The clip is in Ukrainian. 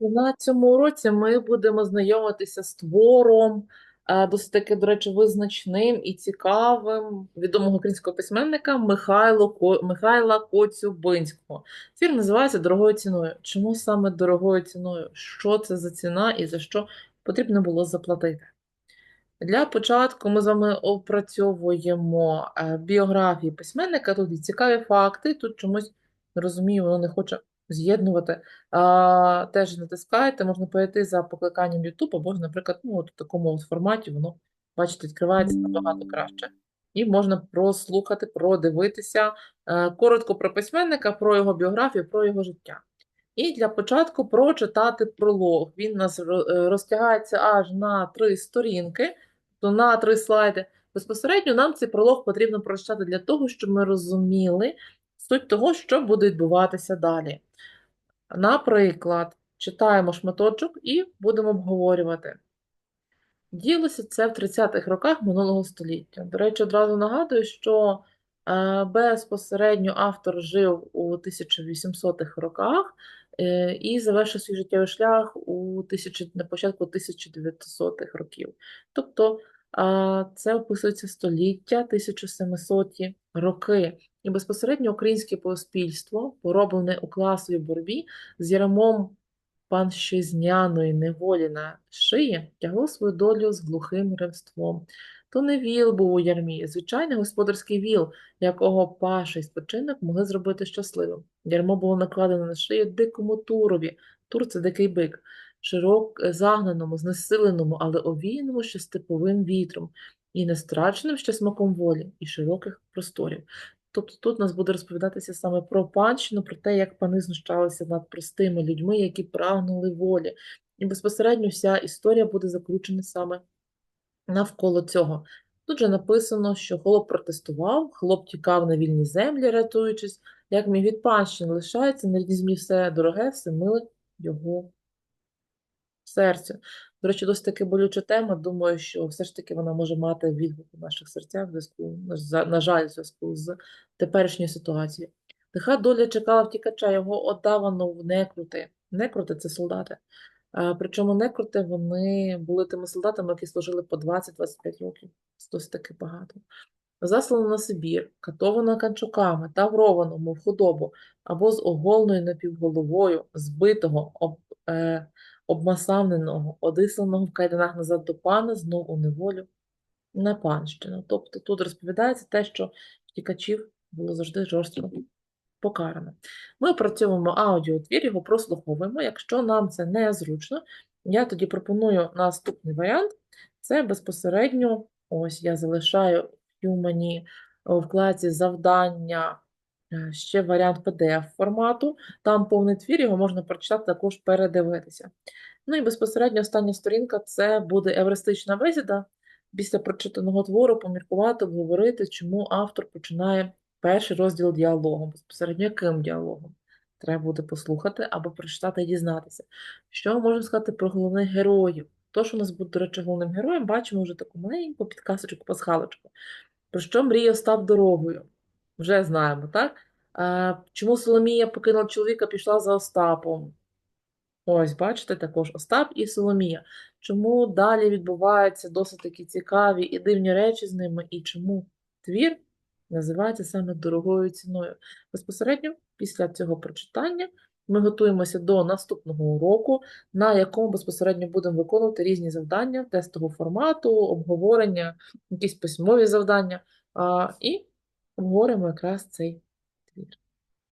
На цьому уроці ми будемо знайомитися з твором, е, досить таки, до речі, визначним і цікавим відомого українського письменника Михайло, Михайла Коцюбинського. Твір називається Дорогою ціною. Чому саме дорогою ціною? Що це за ціна і за що потрібно було заплатити? Для початку ми з вами опрацьовуємо е, біографії письменника. Тут і цікаві факти. Тут чомусь не розумію, воно не хоче з'єднувати. А, теж натискаєте, можна перейти за покликанням YouTube, або, наприклад, ну, от в такому от форматі воно, бачите, відкривається набагато краще. І можна прослухати, продивитися е, коротко про письменника, про його біографію, про його життя. І для початку прочитати пролог. Він нас е, розтягається аж на три сторінки, то на три слайди. Безпосередньо нам цей пролог потрібно прочитати для того, щоб ми розуміли суть того, що буде відбуватися далі. Наприклад, читаємо шматочок і будемо обговорювати. Діялося це в 30-х роках минулого століття. До речі, одразу нагадую, що е, безпосередньо автор жив у 1800-х роках е, і завершив свій життєвий шлях у тисячі, на початку 1900-х років. Тобто е, це описується століття, 1700-ті роки. І безпосередньо українське суспільство, пороблене у класовій боротьбі з ярмом панщизняної неволі на шиї тягло свою долю з глухим ревством. То не віл був у ярмі, звичайний господарський віл, якого паша і спочинок могли зробити щасливим. Ярмо було накладено на шию дикому турові. Тур це дикий бик, широк, загнаному, знесиленому, але овіяному ще степовим вітром, і не страченим ще смаком волі і широких просторів. Тобто тут нас буде розповідатися саме про панщину, про те, як пани знущалися над простими людьми, які прагнули волі. І безпосередньо вся історія буде заключена саме навколо цього. Тут же написано, що хлоп протестував, хлоп тікав на вільні землі, рятуючись, як міг від панщини лишається, на землі все дороге, все миле його серцю. До речі, досить таки болюча тема. Думаю, що все ж таки вона може мати відгук у наших серцях зв'язку, на жаль, зв'язку з теперішньою ситуацією. Лиха доля чекала втікача, його отдавано в некрути. Некрути це солдати. Причому некрути вони були тими солдатами, які служили по 20-25 років. Це досить таки багато. Заслано на Сибір, катовано канчуками, тавровано, мов худобу, або з оголною напівголовою, збитого, об, е, обмасавненого, одисланого в кайданах назад до пана, знов у неволю на панщину. Тобто тут розповідається те, що втікачів було завжди жорстко покарано. Ми опрацьовуємо аудіотвір, його прослуховуємо. Якщо нам це не зручно, я тоді пропоную наступний варіант. Це безпосередньо, ось я залишаю в вкладці завдання ще варіант PDF формату. Там повний твір, його можна прочитати, також передивитися. Ну і безпосередньо остання сторінка це буде евристична бесіда. Після прочитаного твору поміркувати, обговорити, чому автор починає перший розділ діалогом, безпосередньо яким діалогом. Треба буде послухати або прочитати і дізнатися. Що можемо сказати про головних героїв? То, що у нас буде, до речі, головним героєм, бачимо вже таку маленьку підказочку, пасхалочку. Про що мріє став дорогою? Вже знаємо, так? А, чому Соломія покинула чоловіка, пішла за Остапом? Ось, бачите, також Остап і Соломія. Чому далі відбуваються досить такі цікаві і дивні речі з ними, і чому твір називається саме дорогою ціною? Безпосередньо після цього прочитання ми готуємося до наступного уроку, на якому безпосередньо будемо виконувати різні завдання тестового формату, обговорення, якісь письмові завдання, а, і обговоримо якраз цей